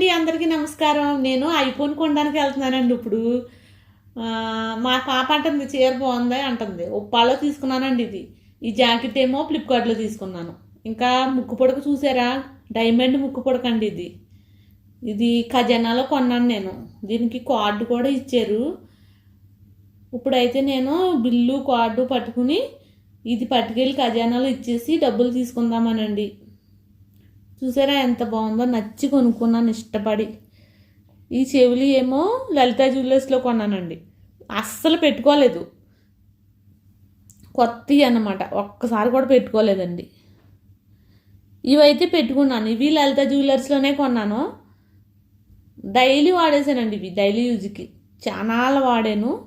అండి అందరికీ నమస్కారం. నేను ఐఫోన్ కొనడానికి వెళ్తున్నానండి ఇప్పుడు. మా పాప అంటుంది చీర బాగుంది అంటుంది. ఉప్పాలో తీసుకున్నానండి ఇది. ఈ జాకెట్ ఏమో ఫ్లిప్కార్ట్లో తీసుకున్నాను. ఇంకా ముక్కు పొడక చూసారా? డైమండ్ ముక్కు పొడక అండి ఇది. ఇది ఖజానాలో కొన్నాను నేను. దీనికి కార్డు కూడా ఇచ్చారు. ఇప్పుడైతే నేను బిల్లు కార్డు పట్టుకుని ఇది పట్టుకెళ్ళి ఖజానాలో ఇచ్చేసి డబ్బులు తీసుకుందామనండి. చూసారా ఎంత బాగుందో? నచ్చి కొనుక్కున్నాను ఇష్టపడి. ఈ చెవులు ఏమో లలిత జ్యువెలర్స్లో కొన్నానండి. అస్సలు పెట్టుకోలేదు. కొత్తవి అన్నమాట. ఒక్కసారి కూడా పెట్టుకోలేదండి. ఇవైతే పెట్టుకున్నాను. ఇవి లలిత జ్యువెలర్స్లోనే కొన్నాను. డైలీ వాడేసానండి ఇవి డైలీ యూజ్కి చాలా వాడాను.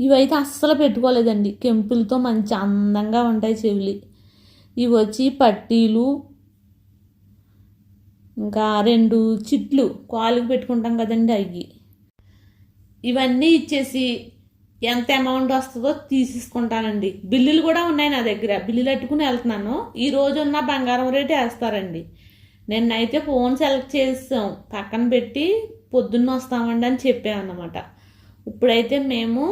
ఇవైతే అస్సలు పెట్టుకోలేదండి. కెంపులతో మంచి అందంగా ఉంటాయి చెవులు. ఇవి వచ్చి పట్టీలు ఇంకా రెండు చిట్లు కాలుకి పెట్టుకుంటాం కదండి అవి ఇవన్నీ ఇచ్చేసి ఎంత అమౌంట్ వస్తుందో తీసేసుకుంటానండి. బిల్లులు కూడా ఉన్నాయి నా దగ్గర. బిల్లులు పెట్టుకుని వెళ్తున్నాను. ఈ రోజు ఉన్న బంగారం రేటు వేస్తారండి. నిన్నైతే ఫోన్ సెలెక్ట్ చేసాం. పక్కన పెట్టి పొద్దున్న వస్తామండి అని చెప్పామన్నమాట. ఇప్పుడైతే మేము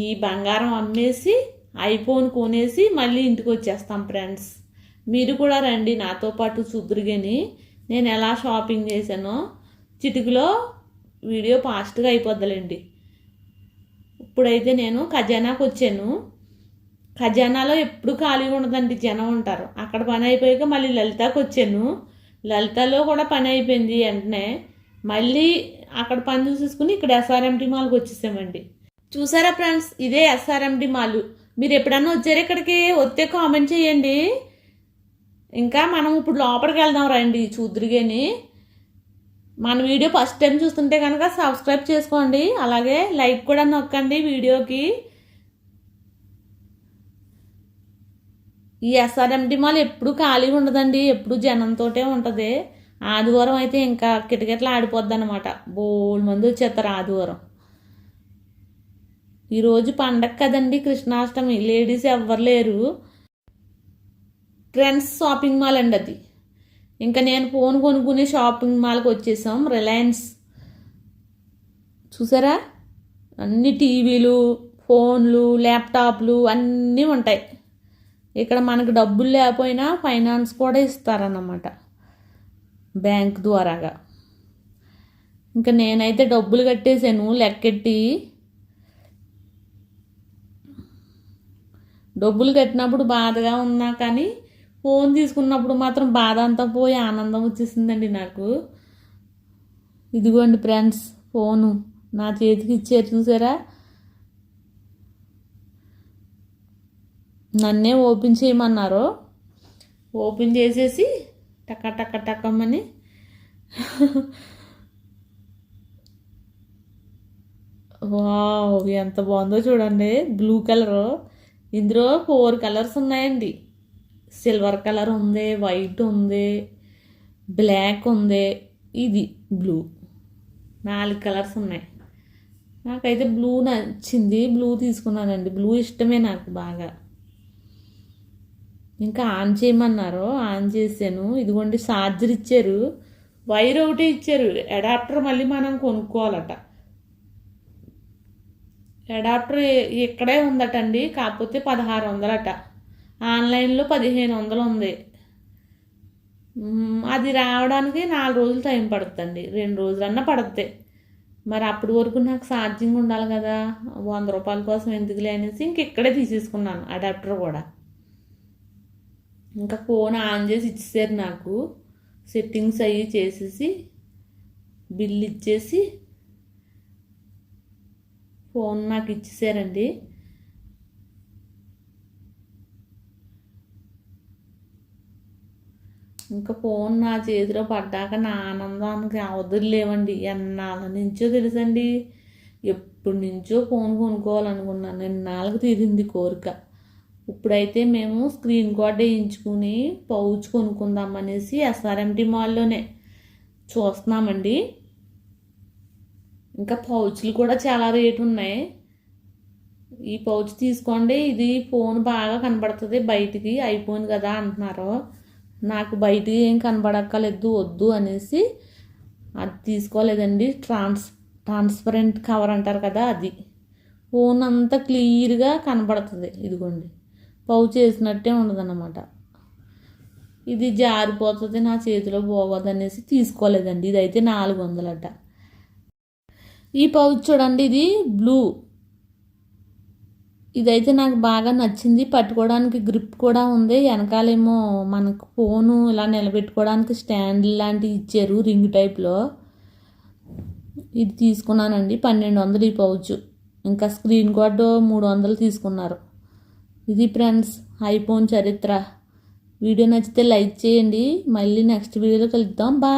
ఈ బంగారం అమ్మేసి ఐఫోన్ కొనేసి మళ్ళీ ఇంటికి వచ్చేస్తాం ఫ్రెండ్స్. మీరు కూడా రండి నాతో పాటు చూద్దరుగాని నేను ఎలా షాపింగ్ చేశానో చిటికలో వీడియో ఫాస్ట్గా అయిపోద్దిలేండి. ఇప్పుడైతే నేను ఖజానాకు వచ్చాను. ఖజానాలో ఎప్పుడు ఖాళీగా ఉండదండి జనం ఉంటారు. అక్కడ పని అయిపోయాక మళ్ళీ లలితకు వచ్చాను. లలితలో కూడా పని అయిపోయింది వెంటనే. మళ్ళీ అక్కడ పని చూసేసుకుని ఇక్కడ ఎస్ఆర్ఎంటి మాల్కి వచ్చేసామండి. చూసారా ఫ్రెండ్స్? ఇదే ఎస్ఆర్ఎండి మాల్ మీరు ఎప్పుడన్నా వచ్చారు ఇక్కడికి? వస్తే కామెంట్ చేయండి. ఇంకా మనం ఇప్పుడు లోపలికి వెళ్దాం రండి చూద్దురుగాని. మన వీడియో ఫస్ట్ టైం చూస్తుంటే కనుక సబ్స్క్రైబ్ చేసుకోండి. అలాగే లైక్ కూడా నొక్కండి వీడియోకి. ఈ ఎస్ఆర్ఎండి మాల్ ఎప్పుడు ఖాళీ ఉండదండి. ఎప్పుడు జనంతోటే ఉంటుంది. ఆదివారం అయితే ఇంకా కిటకిటలు ఆడిపోద్ది అనమాట బోల్ మంది వచ్చేస్తారు ఆదివారం. ఈరోజు పండగ కదండి కృష్ణాష్టమి. లేడీస్ ఎవ్వరు లేరు. ట్రెండ్స్ షాపింగ్ మాల్ అండి అది. ఇంకా నేను ఫోన్ కొనుక్కునే షాపింగ్ మాల్కి వచ్చేసాం. రిలయన్స్. చూసారా? అన్ని టీవీలు ఫోన్లు ల్యాప్టాప్లు అన్నీ ఉంటాయి. ఇక్కడ మనకు డబ్బులు లేకపోయినా ఫైనాన్స్ కూడా ఇస్తారన్నమాట. బ్యాంక్ ద్వారాగా. ఇంకా నేనైతే డబ్బులు కట్టేసాను లెక్కెట్టి డబ్బులు కట్టినప్పుడు బాధగా ఉన్నా కానీ ఫోన్ తీసుకున్నప్పుడు మాత్రం బాధ అంతా పోయి ఆనందం వచ్చేసిందండి నాకు. ఇదిగోండి ఫ్రెండ్స్ ఫోను. నా చేతికి ఇచ్చారు చూసారా? నన్నే ఓపెన్ చేయమన్నారు? ఓపెన్ చేసేసి టక్క టక్క టక్కమ్మని వావ్ ఎంత బాగుందో చూడండి. Blue colour. ఇందులో ఫోర్ కలర్స్ ఉన్నాయండి. సిల్వర్ కలర్ ఉంది వైట్ ఉంది బ్లాక్ ఉంది ఇది బ్లూ. నాలుగు కలర్స్ ఉన్నాయి. నాకైతే బ్లూ నచ్చింది. బ్లూ తీసుకున్నానండి. బ్లూ ఇష్టమే నాకు బాగా. ఇంకా ఆన్ చేయమన్నారు. ఆన్ చేశాను. ఇదిగోండి ఛార్జర్ ఇచ్చారు. వైర్ ఒకటి ఇచ్చారు. అడాప్టర్ మళ్ళీ మనం కొనుక్కోవాలట. అడాప్టర్ ఇక్కడే ఉందటండి కాకపోతే పదహారు వందలట ఆన్లైన్లో పదిహేను వందలు ఉంది అది రావడానికి నాలుగు రోజులు టైం పడుతుందండి. రెండు రోజులన్నా పడుతుంది మరి అప్పటి వరకు నాకు ఛార్జింగ్ ఉండాలి కదా. వంద రూపాయల కోసం ఎందుకులే అనేసి ఇంక ఇక్కడే తీసేసుకున్నాను అడాప్టర్ కూడా. ఇంకా ఫోన్ ఆన్ చేసి ఇచ్చేసారు నాకు. సెట్టింగ్స్ అవి చేసేసి బిల్ ఇచ్చేసి ఫోన్ నాకు ఇచ్చేసారండి. ఇంకా ఫోన్ నా చేతిలో పడ్డాక నా ఆనందానికి అవధులు లేవండి. ఎన్నాళ్ళ నుంచో తెలుసండి. ఎప్పటి నుంచో ఫోన్ కొనుక్కోవాలనుకున్నాను. ఎన్నాళ్ళకి తీరింది కోరిక. ఇప్పుడైతే మేము స్క్రీన్ కార్డ్ వేయించుకుని పౌచ్ కొనుక్కుందాం అనేసి ఎస్ఆర్ఎంటీ మాల్లోనే చూస్తున్నామండి. ఇంకా పౌచ్లు కూడా చాలా రేటు ఉన్నాయి. ఈ పౌచ్ తీసుకోండి. ఇది ఫోన్ బాగా కనబడుతుంది బయటికి. ఐఫోన్ కదా అంటున్నారు. నాకు బయటికి ఏం కనబడక్కలేదు వద్దు అనేసి అది తీసుకోలేదండి. ట్రాన్స్ ట్రాన్స్పరెంట్ కవర్ అంటారు కదా అది. ఫోన్ అంతా క్లియర్గా కనబడుతుంది. ఇదిగోండి. పౌచ్ వేసినట్టే ఉండదన్నమాట. ఇది జారిపోతుంది నా చేతిలో పోగొద్దనేసి తీసుకోలేదండి. ఇదైతే నాలుగు వందలట. ఈ పౌచ్ చూడండి ఇది బ్లూ ఇదైతే నాకు బాగా నచ్చింది. పట్టుకోవడానికి గ్రిప్ కూడా ఉంది. వెనకాలేమో మనకు ఫోను ఇలా నిలబెట్టుకోవడానికి స్టాండ్ లాంటివి ఇచ్చారు రింగ్ టైప్లో ఇది తీసుకున్నానండి పన్నెండు వందలు ఈ పౌచ్. ఇంకా స్క్రీన్ గార్డు మూడు వందలు తీసుకున్నారు. ఇది ఫ్రెండ్స్ ఐఫోన్ చరిత్ర. వీడియో నచ్చితే లైక్ చేయండి. మళ్ళీ నెక్స్ట్ వీడియోలో కలుద్దాం. బాయ్